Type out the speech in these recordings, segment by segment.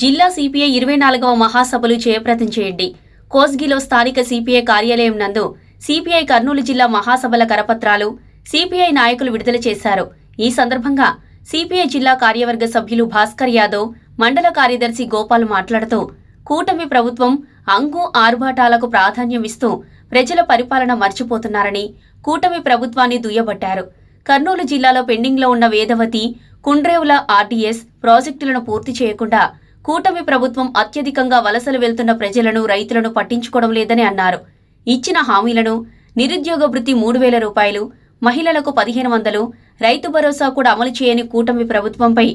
జిల్లా సిపిఐ ఇరవై నాలుగవ మహాసభలు జయప్రదం చేయండి. కోస్గిలో స్థానిక సిపిఐ కార్యాలయం నందు సిపిఐ కర్నూలు జిల్లా మహాసభల కరపత్రాలు సిపిఐ నాయకులు విడుదల చేశారు. ఈ సందర్భంగా సిపిఐ జిల్లా కార్యవర్గ సభ్యులు భాస్కర్ యాదవ్ మండల కార్యదర్శి గోపాల్ మాట్లాడుతూ కూటమి ప్రభుత్వం అంగు ఆర్భాటాలకు ప్రాధాన్యమిస్తూ ప్రజల పరిపాలన మర్చిపోతున్నారని కూటమి ప్రభుత్వాన్ని దుయ్యబట్టారు. కర్నూలు జిల్లాలో పెండింగ్లో ఉన్న వేదవతి కుండ్రేవుల ఆర్డీఎస్ ప్రాజెక్టులను పూర్తి చేయకుండా కూటమి ప్రభుత్వం అత్యధికంగా వలసలు వెళ్తున్న ప్రజలను రైతులను పట్టించుకోవడం లేదని అన్నారు. ఇచ్చిన హామీలను నిరుద్యోగ వృత్తి మూడు వేల రూపాయలు మహిళలకు పదిహేను వందలు రైతు భరోసా కూడా అమలు చేయని కూటమి ప్రభుత్వంపై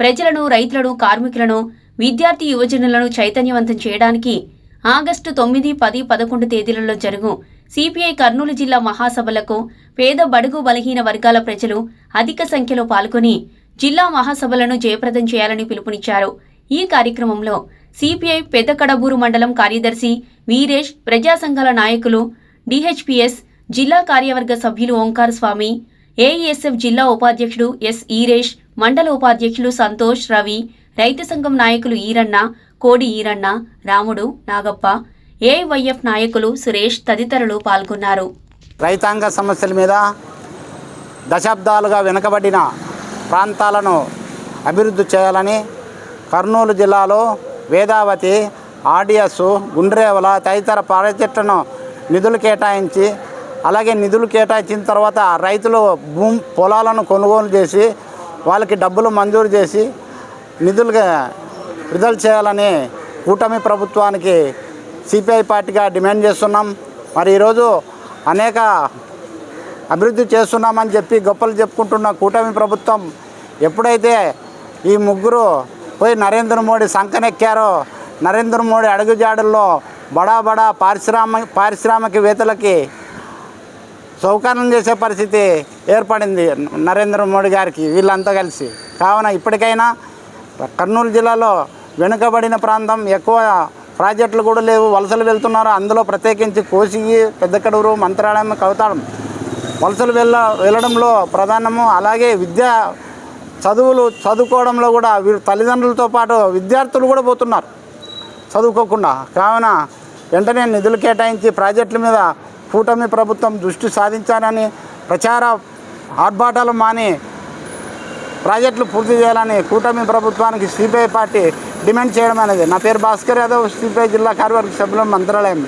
ప్రజలను రైతులను కార్మికులను విద్యార్థి యువజనులను చైతన్యవంతం చేయడానికి ఆగస్టు తొమ్మిది పది పదకొండు తేదీలలో జరుగు. సిపిఐ కర్నూలు జిల్లా మహాసభలకు పేద బడుగు బలహీన వర్గాల ప్రజలు అధిక సంఖ్యలో పాల్గొని జిల్లా మహాసభలను జయప్రదం చేయాలని పిలుపునిచ్చారు. ఈ కార్యక్రమంలో సిపిఐ పెద్దకడబూరు మండలం కార్యదర్శి వీరేష్ ప్రజా సంఘాల నాయకులు డిహెచ్పిఎస్ జిల్లా కార్యవర్గ సభ్యులు ఓంకార్ స్వామి ఏఈఎస్ఎఫ్ జిల్లా ఉపాధ్యక్షుడు ఎస్ ఈరేష్ మండల ఉపాధ్యక్షులు సంతోష్ రవి రైతు సంఘం నాయకులు ఈరన్న కోడి ఈరన్న రాముడు నాగప్ప ఏవైఎఫ్ నాయకులు సురేష్ తదితరులు పాల్గొన్నారు. రైతాంగ సమస్యల మీద దశాబ్దాలుగా వెనుకబడిన ప్రాంతాలను అభివృద్ధి చేయాలని కర్నూలు జిల్లాలో వేదావతి ఆడియస్ గుండ్రేవల తదితర ప్రాజెక్టులను నిధులు కేటాయించి అలాగే నిధులు కేటాయించిన తర్వాత రైతులు భూ పొలాలను కొనుగోలు చేసి వాళ్ళకి డబ్బులు మంజూరు చేసి నిధులుగా విడుదల చేయాలని కూటమి ప్రభుత్వానికి సిపిఐ పార్టీగా డిమాండ్ చేస్తున్నాం. మరి ఈరోజు అనేక అభివృద్ధి చేస్తున్నామని చెప్పి గొప్పలు చెప్పుకుంటున్న కూటమి ప్రభుత్వం ఎప్పుడైతే ఈ ముగ్గురు పోయి నరేంద్ర మోడీ సంకనెక్కారో నరేంద్ర మోడీ అడుగుజాడుల్లో బడా బడా పారిశ్రామిక పారిశ్రామికవేత్తలకి సౌకర్యం చేసే పరిస్థితి ఏర్పడింది నరేంద్ర మోడీ గారికి వీళ్ళంతా కలిసి. కావున ఇప్పటికైనా కర్నూలు జిల్లాలో వెనుకబడిన ప్రాంతం ఎక్కువ ప్రాజెక్టులు కూడా లేవు. వలసలు వెళ్తున్నారు. అందులో ప్రత్యేకించి కోసిగి పెద్దకడూరు మంత్రాలయం కవితాళం వలసలు వెళ్ళ వెళ్ళడంలో ప్రధానము. అలాగే విద్యా చదువులు చదువుకోవడంలో కూడా వీరు తల్లిదండ్రులతో పాటు విద్యార్థులు కూడా పోతున్నారు. చదువుకోకుండా. కావున వెంటనే నిధులు కేటాయించి ప్రాజెక్టుల మీద కూటమి ప్రభుత్వం దృష్టి సాధించాలని ప్రచార ఆర్భాటాలు మాని ప్రాజెక్టులు పూర్తి చేయాలని కూటమి ప్రభుత్వానికి సిపిఐ పార్టీ డిమాండ్ చేయడం అనేది నా పేరు భాస్కర్ యాదవ్ సిపిఐ జిల్లా కార్యవర్గ సభ్యుల మంత్రాలయం.